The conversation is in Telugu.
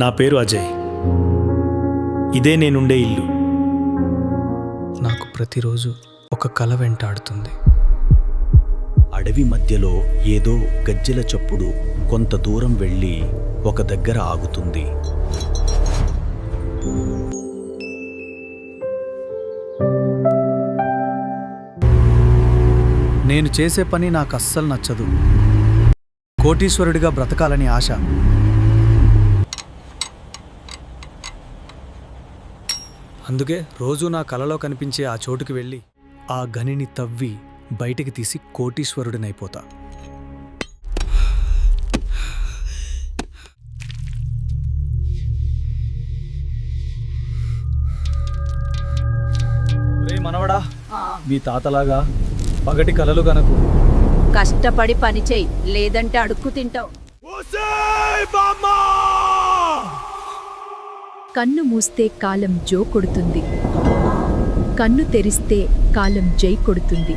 నా పేరు అజయ్. ఇదే నేనుండే ఇల్లు. నాకు ప్రతిరోజు ఒక కల వెంటాడుతుంది అడవి మధ్యలో ఏదో గజ్జెల చప్పుడు కొంత దూరం వెళ్ళి ఒక దగ్గర ఆగుతుంది. నేను చేసే పని నాకు అస్సలు నచ్చదు. కోటీశ్వరుడిగా బ్రతకాలని ఆశ. అందుకే రోజు నా కలలో కనిపించే ఆ చోటుకి వెళ్ళి ఆ గనిని తవ్వి బయటికి తీసి కోటీశ్వరుడినైపోతా. మనవడా మీ తాతలాగా పగటి కలలు గనకు. కష్టపడి పని చేయి లేదంటే అడుక్కు తింటావు. కన్ను మూస్తే కాలం జో కొడుతుంది. కన్ను తెరిస్తే కాలం జై కొడుతుంది.